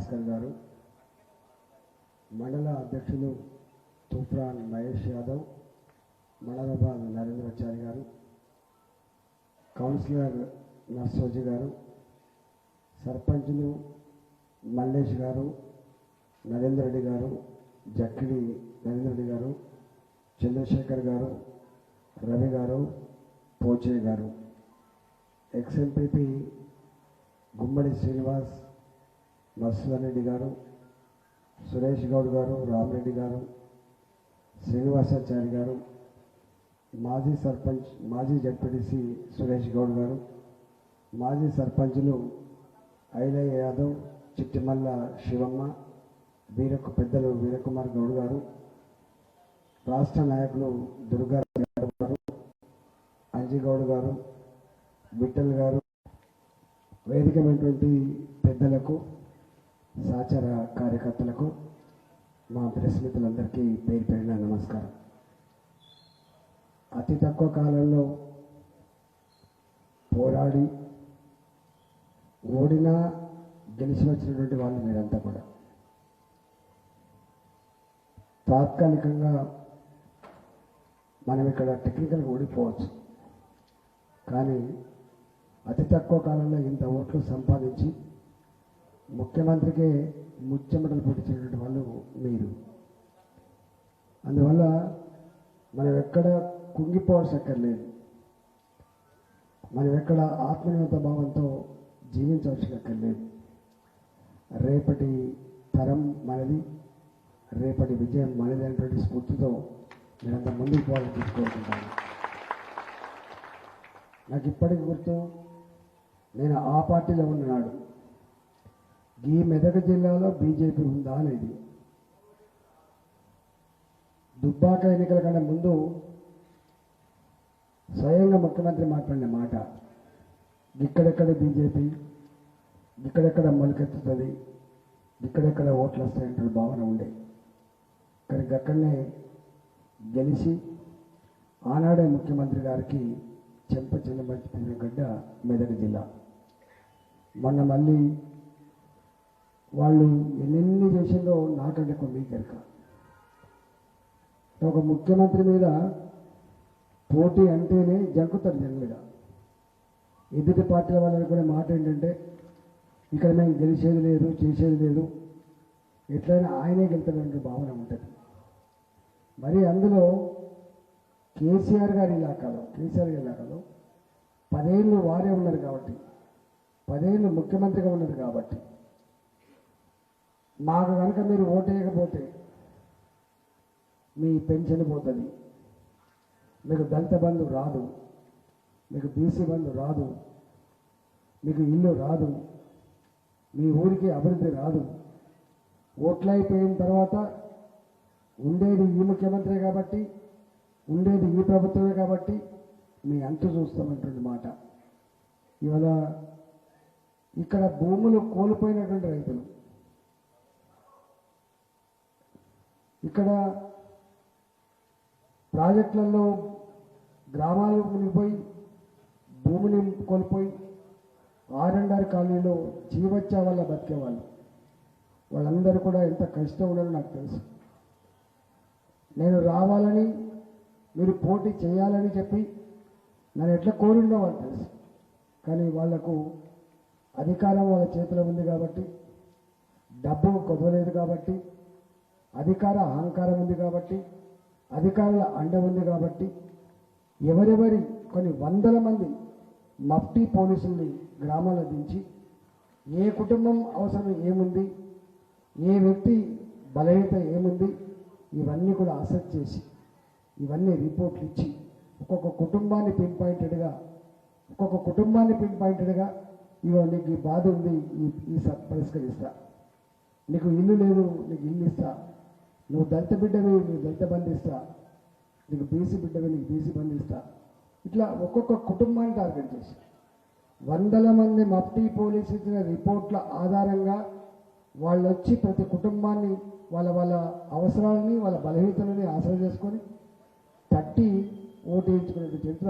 భాస్కర్ గారు మండల అధ్యక్షులు తూప్రాన్ మహేష్ యాదవ్ మండలాబాద్ నరేంద్రాచారి గారు కౌన్సిలర్ నర్సోజీ గారు సర్పంచులు మల్లేష్ గారు నరేందర్ రెడ్డి గారు జక్కిడి నరేందర్ రెడ్డి గారు చంద్రశేఖర్ గారు రవి గారు పోచే గారు. ఎక్స్ఎంపీపీ గుమ్మడి శ్రీనివాస్ మత్స్యధర్ రెడ్డి గారు సురేష్ గౌడ్ గారు రామరెడ్డి గారు శ్రీనివాసాచారి గారు మాజీ సర్పంచ్ మాజీ జడ్పీటీసీ సురేష్ గౌడ్ గారు మాజీ సర్పంచులు ఐలయ్య యాదవ్ చిట్టిమల్ల శివమ్మ వీరకు పెద్దలు వీరకుమార్ గౌడ్ గారు రాష్ట్ర నాయకులు దుర్గా గారు అంజిగౌడ్ గారు విఠల్ గారు వేదికమైనటువంటి పెద్దలకు సహచార కార్యకర్తలకు మా ప్రెస్ మిత్రులందరికీ పేరు పేరిన నమస్కారం. అతి తక్కువ కాలంలో పోరాడి ఓడినా గెలిచి వచ్చినటువంటి వాళ్ళు మీరంతా కూడా. తాత్కాలికంగా మనం ఇక్కడ టెక్నికల్గా ఓడిపోవచ్చు. కానీ అతి తక్కువ కాలంలో ఇంత ఓట్లు సంపాదించి ముఖ్యమంత్రికే ముచ్చెమటలు పుట్టించినటువంటి వాళ్ళు మీరు. అందువల్ల మనం ఎక్కడ కుంగిపోవాల్సి అక్కర్లేదు మనం ఎక్కడ ఆత్మనియత భావంతో జీవించవలసిన అక్కర్లేదు రేపటి తరం మనది రేపటి విజయం మనది అనేటువంటి స్ఫూర్తితో నేనంత ముందుకు పోవాలని తీసుకోవాలనుకుంటాను నాకు ఇప్పటికి గుర్తు నేను ఆ పార్టీలో ఉన్నాడు ఈ మెదక్ జిల్లాలో బీజేపీ ఉందా అనేది. దుబ్బాక ఎన్నికల కంటే ముందు స్వయంగా ముఖ్యమంత్రి మాట్లాడిన మాట ఇక్కడెక్కడ బీజేపీ? ఇక్కడెక్కడ మొలకెత్తుతుంది? ఇక్కడెక్కడ ఓట్లు వస్తాయంటే భావన ఉండే. కానీ అక్కడనే గెలిచి ఆనాడే ముఖ్యమంత్రి గారికి చెంప చెల్లబడిపోయిన గడ్డ మెదక్ జిల్లా. మొన్న మళ్ళీ వాళ్ళు ఎన్నెన్ని చేసిందో నాకంటే కొన్ని ఎరక ఒక ముఖ్యమంత్రి మీద పోటీ అంటేనే జంకుతారు మీద. ఎదుటి పార్టీల వాళ్ళని కూడా మాట ఏంటంటే ఇక్కడ మేము గెలిచేది లేదు చేసేది లేదు. ఎట్లయినా ఆయనే గెలుతాడంటే భావన ఉంటుంది. మరి అందులో కేసీఆర్ గారి ఇలాకాలో కేసీఆర్ గారి ఇలాకాలో పదేళ్ళు వారే ఉన్నారు కాబట్టి పదేళ్ళు ముఖ్యమంత్రిగా ఉన్నారు కాబట్టి మాకు కనుక మీరు ఓటేయకపోతే మీ పెన్షన్ పోతుంది. మీకు దళిత బంధు రాదు. మీకు బీసీ బంధు రాదు. మీకు ఇల్లు రాదు. మీ ఊరికి అభివృద్ధి రాదు. ఓట్లయిపోయిన తర్వాత ఉండేది ఈ ముఖ్యమంత్రి కాబట్టి ఉండేది ఈ ప్రభుత్వమే కాబట్టి మీ అంతు చూస్తామంటుంది మాట. ఇవాళ ఇక్కడ భూములు కోల్పోయినటువంటి రైతులు. ఇక్కడ ప్రాజెక్టులలో గ్రామాలు మునిగిపోయి భూమిని కోల్పోయి ఆర్ఎండ్ఆర్ కాలనీలో జీవచ్చా వల్ల బతికేవాళ్ళు. వాళ్ళందరూ కూడా ఎంత కష్టం ఉన్నారో నాకు తెలుసు. నేను రావాలని మీరు పోటీ చేయాలని చెప్పి నన్ను ఎట్లా కోరిండో వాళ్ళు తెలుసు. కానీ వాళ్ళకు అధికారం వాళ్ళ చేతిలో ఉంది కాబట్టి డబ్బు కొదవలేదు కాబట్టి అధికార అహంకారం ఉంది కాబట్టి అధికారుల అండ ఉంది కాబట్టి ఎవరెవరి కొన్ని వందల మంది మఫ్టీ పోలీసుల్ని గ్రామాల్లో దించి ఏ కుటుంబం అవసరం ఏముంది ఏ వ్యక్తి బలహీనత ఏముంది ఇవన్నీ కూడా అసెట్ చేసి ఇవన్నీ రిపోర్ట్లు ఇచ్చి ఒక్కొక్క కుటుంబాన్ని పిన్ పాయింటెడ్గా ఒక్కొక్క కుటుంబాన్ని పిన్ పాయింటెడ్గా ఇవో నీకు ఈ బాధ ఉంది ఈ ఈ స- పరిష్కరిస్తా. నీకు ఇల్లు లేదు నీకు ఇల్లు ఇస్తా. నువ్వు దళిత బిడ్డవి నీకు దళిత బంధిస్తా. నీకు బీసీ బిడ్డవి నీకు బీసీ బంధిస్తా. ఇట్లా ఒక్కొక్క కుటుంబాన్ని టార్గెట్ చేసి. వందల మంది మఫ్టీ పోలీసు ఇచ్చిన రిపోర్ట్ల ఆధారంగా వాళ్ళు వచ్చి ప్రతి కుటుంబాన్ని వాళ్ళ వాళ్ళ అవసరాలని వాళ్ళ బలహీనతలని ఆసరా చేసుకొని తట్టి ఓటు వేయించుకునే చరిత్ర